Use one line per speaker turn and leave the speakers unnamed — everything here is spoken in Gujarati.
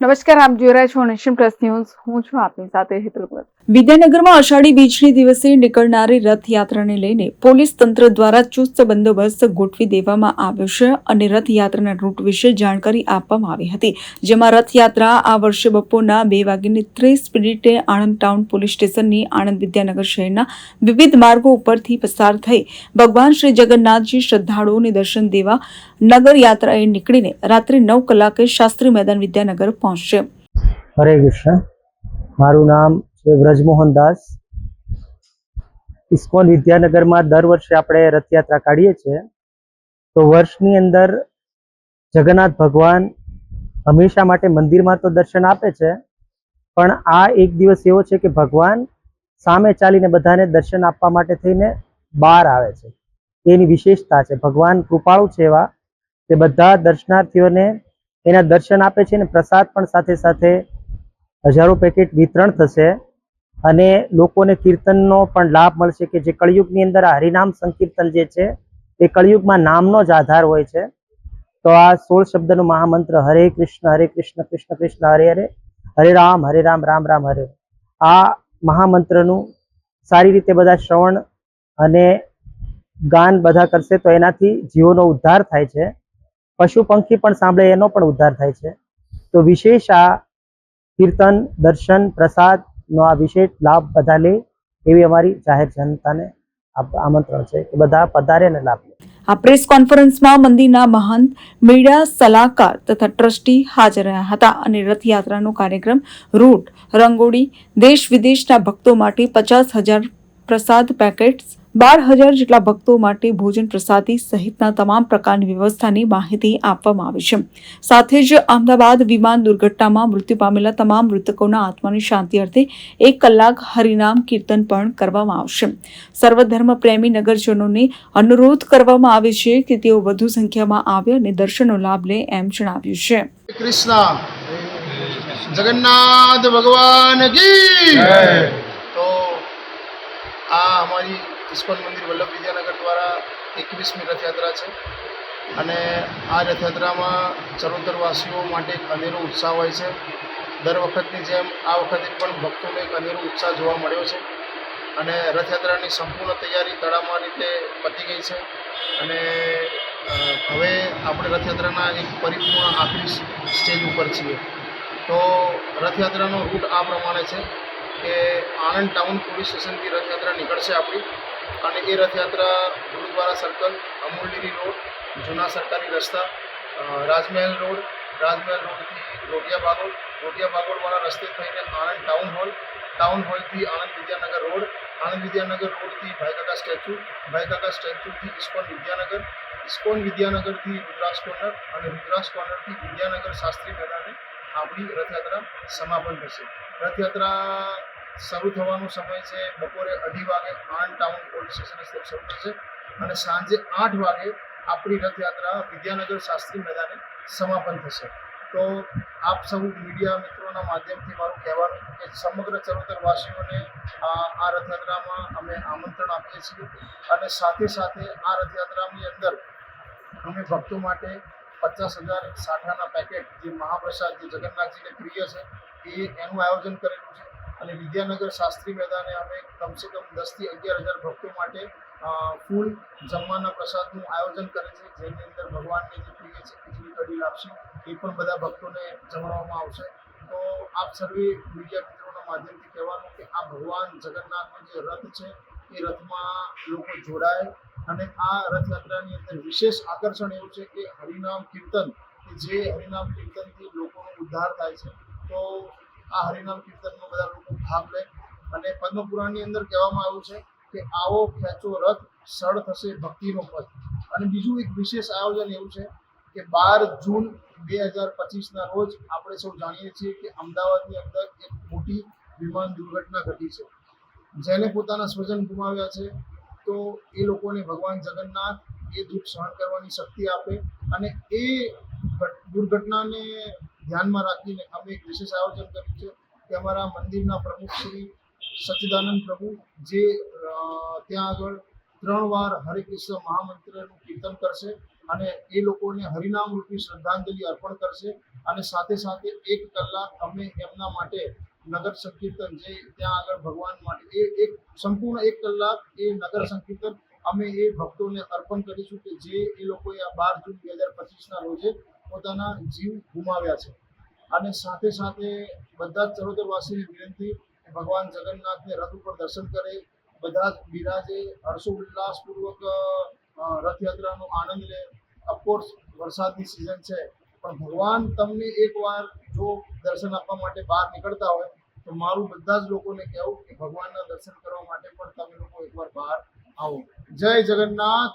નમસ્કાર, આપ જોઈ રહ્યા છો નેશન પ્લસ ન્યૂઝ. હું છું આપની સાથે હેતલ
વિદ્યાનગરમાં અષાઢી બીજની દિવસે નીકળનારી રથયાત્રાને લઈને પોલીસ તંત્ર દ્વારા ચુસ્ત બંદોબસ્ત ગોઠવી દેવામાં આવ્યો છે અને રથયાત્રાના રૂટ વિશે જાણકારી આપવામાં આવી હતી. જેમાં રથયાત્રા આ વર્ષે બપોરના બે વાગ્યાની ત્રીસ મિનિટે આણંદ ટાઉન પોલીસ સ્ટેશનની આણંદ વિદ્યાનગર શહેરના વિવિધ માર્ગો ઉપરથી પસાર થઈ ભગવાન શ્રી જગન્નાથજી શ્રદ્ધાળુઓને દર્શન દેવા નગર યાત્રાએ નીકળીને રાત્રે નવ કલાકે શાસ્ત્રી મેદાન વિદ્યાનગર પહોંચશે.
હરે કૃષ્ણ. મારું નામ છે વ્રજમોહન દાસ. ઇસ્કોન વિદ્યાનગરમાં દર વર્ષે આપણે રથયાત્રા કાઢીએ છીએ. તો વર્ષની અંદર જગન્નાથ ભગવાન હંમેશા માટે મંદિરમાં તો દર્શન આપે છે. પણ આ એક દિવસ એવો છે કે ભગવાન સામે ચાલીને બધાને દર્શન આપવા માટે થઈને બહાર આવે છે. એની વિશેષતા છે. ભગવાન કૃપાળુ છે એવા કે બધા દર્શનાર્થીઓને એના દર્શન આપે છે અને પ્રસાદ પણ સાથે સાથે હજારો પેકેટ વિતરણ થશે. અને લોકોને કીર્તનનો પણ લાભ મળશે કે જે કળિયુગની અંદર આ હરિનામ સંકીર્તન જે છે, એ કળિયુગમાં નામનો જ આધાર હોય છે. તો આ સોળ શબ્દનો મહામંત્ર, હરે કૃષ્ણ હરે કૃષ્ણ કૃષ્ણ કૃષ્ણ, હરે હરે હરે રામ હરે રામ રામ રામ, હરે. આ મહામંત્રનું સારી રીતે બધા શ્રવણ અને ગાન બધા કરશે તો એનાથી જીવોનો ઉદ્ધાર થાય છે. પશુ પંખી પણ સાંભળે, એનો પણ ઉદ્ધાર થાય છે. તો વિશેષ આ કીર્તન, દર્શન પ્રસાદનો આ વિશેષ લાભ બધા લે એવી અમારી જાહેર જનતાને આમંત્રણ છે કે બધા પધારે અને લાભ લે.
આ પ્રેસ કોન્ફરન્સમાં મંદિરના મહંત મીડિયા સલાહકાર તથા ટ્રસ્ટી હાજર રહ્યા હતા અને રથયાત્રાનો કાર્યક્રમ રૂટ, રંગોળી, દેશ વિદેશના ભક્તો માટે પચાસ હજાર પ્રસાદ પેકેટ્સ બાર હજાર જેટલા ભક્તો માટે ભોજન પ્રસાદી સહિતના તમામ પ્રકારની વ્યવસ્થાની માહિતી આપવામાં આવી છે. સાથે જ અમદાવાદ વિમાન દુર્ઘટનામાં મૃત્યુ પામેલા તમામ મૃતકોના આત્માની શાંતિ અર્થે એક કલાક હરિનામ કીર્તન પણ કરવામાં આવશે. સર્વધર્મ પ્રેમી નગરજનોને અનુરોધ કરવામાં આવે છે કે તેઓ વધુ સંખ્યામાં આવે અને દર્શનનો લાભ લે એમ જણાવ્યું છે.
કૃષ્ણ. જગન્નાથ ભગવાન કી તો આ અમારી ઇસ્કોન મંદિર વલ્લભ વિદ્યાનગર દ્વારા એકવીસમી રથયાત્રા છે. અને આ રથયાત્રામાં ચરોતરવાસીઓ માટે એક અનેરો ઉત્સાહ હોય છે. દર વખતની જેમ આ વખતે પણ ભક્તોને એક અનેરો ઉત્સાહ જોવા મળ્યો છે. અને રથયાત્રાની સંપૂર્ણ તૈયારી તડામાર રીતે પતી ગઈ છે. અને હવે આપણે રથયાત્રાના એક પરિપૂર્ણ આખરી સ્ટેજ ઉપર છીએ. તો રથયાત્રાનો રૂટ આ પ્રમાણે છે કે આણંદ ટાઉન પોલીસ સ્ટેશનથી રથયાત્રા નીકળશે આપણી. અને એ રથયાત્રા ગુરુદ્વારા સર્કલ અમૂલડીરી રોડ જૂના સરકારી રસ્તા અ, રાજમહેલ રોડ રાજમહેલ રોડથી રોટિયા બાગોળ રોટિયા બાગોળવાળા રસ્તે થઈને આણંદ ટાઉન હોલ ટાઉન હોલથી આણંદ વિદ્યાનગર રોડ આણંદ વિદ્યાનગર રોડથી ભાઈકાકા સ્ટેચ્યુ ભાઈકાકા સ્ટેચ્યુથી ઇસ્કોન વિદ્યાનગર ઇસ્કોન વિદ્યાનગરથી રુદ્રાક્ષ કોર્નર અને રુદ્રાક્ષ કોર્નરથી વિદ્યાનગર શાસ્ત્રી મેદાને આપણી રથયાત્રા સમાપન થશે રથયાત્રા શરૂ થવાનો સમય છે. બપોરે અઢી વાગે આણંદ ટાઉન પોલીસ સ્ટેશન સ્થળ શરૂ થશે અને સાંજે આઠ વાગે આપણી રથયાત્રા વિદ્યાનગર શાસ્ત્રી મેદાને સમાપન થશે. તો આપ સૌ મીડિયા મિત્રોના માધ્યમથી મારું કહેવાનું કે સમગ્ર ચરોતરવાસીઓને આ આ રથયાત્રામાં અમે આમંત્રણ આપીએ છીએ અને સાથે સાથે આ રથયાત્રાની અંદર અમે ભક્તો માટે પચાસ હજાર સાઠાના પેકેટ જે મહાપ્રસાદ જે જગન્નાથજીને પ્રિય છે, એ એનું આયોજન કરેલું છે. અને વિદ્યાનગર શાસ્ત્રી મેદાને અમે કમસે કમ દસથી અગિયાર હજાર ભક્તો માટે ફૂલ જમવાના પ્રસાદનું આયોજન કરે છે, જેની અંદર ભગવાનને જે પ્રિય છે, ખીચડી, કઢી, લાપસી, એ પણ બધા ભક્તોને જમાડવામાં આવશે. તો આપ સર્વે મીડિયા મિત્રોના માધ્યમથી કહેવાનું કે આ ભગવાન જગન્નાથનો જે રથ છે, એ રથમાં લોકો જોડાય અને આ રથયાત્રાની અંદર વિશેષ આકર્ષણ એવું છે કે હરિનામ કીર્તન જે હરિનામ કીર્તનથી લોકોનો ઉદ્ધાર થાય છે. તો આ હરિનામ કીર્તનમાં બધા લોકો ભાગ લે. અને પદ્મપુરાણની અંદર કહેવામાં આવ્યું છે કે આવો ખેંચો રથ સળ થશે ભક્તિનો પથ. અને બીજું એક વિશેષ આયોજન એવું છે કે બાર જૂન બે હજાર પચીસના રોજ આપણે સૌ જાણીએ છીએ કે અમદાવાદની અંદર એક મોટી વિમાન દુર્ઘટના ઘટી છે. જેને પોતાના સ્વજન ગુમાવ્યા છે. તો એ લોકોને ભગવાન જગન્નાથ એ દુઃખ સહન કરવાની શક્તિ આપે અને એ દુર્ઘટનાને ધ્યાનમાં રાખીને અમે એક વિશેષ આયોજન કર્યું છે કે અમારા મંદિરના પ્રમુખ શ્રી સચ્ચિદાનંદ પ્રભુ, જે ત્યાં આગળ ત્રણ વાર હરે કૃષ્ણ મહામંત્રનું કીર્તન કરશે અને એ લોકોને હરિનામ રૂપી શ્રદ્ધાંજલિ અર્પણ કરશે અને સાથે સાથે એક કલાક અમે એમના માટે નગર સંકીર્તન, જે ત્યાં આગળ ભગવાન માટે, એ એક સંપૂર્ણ એક કલાક એ નગર સંકીર્તન અમે એ ભક્તોને અર્પણ કરીશું કે જે એ લોકોએ આ બાર જૂન બે હજાર પચીસના રોજે પોતાના જીવ ગુમાવ્યા છે. અને સાથે સાથે બધા જ ચરોતરવાસીને વિનંતી ભગવાન જગન્નાથને રથ ઉપર દર્શન કરે. બધા જ બિરાજે હર્ષો ઉલ્લાસપૂર્વક રથયાત્રાનો આનંદ લે. અફકોર્સ વરસાદની સિઝન છે. પણ ભગવાન તમને એકવાર જો દર્શન આપવા માટે બહાર નીકળતા હોય, તો મારું બધા જ લોકોને કહેવું કે ભગવાનના દર્શન કરવા માટે પણ તમે લોકો એકવાર બહાર આવો. જય જગન્નાથ!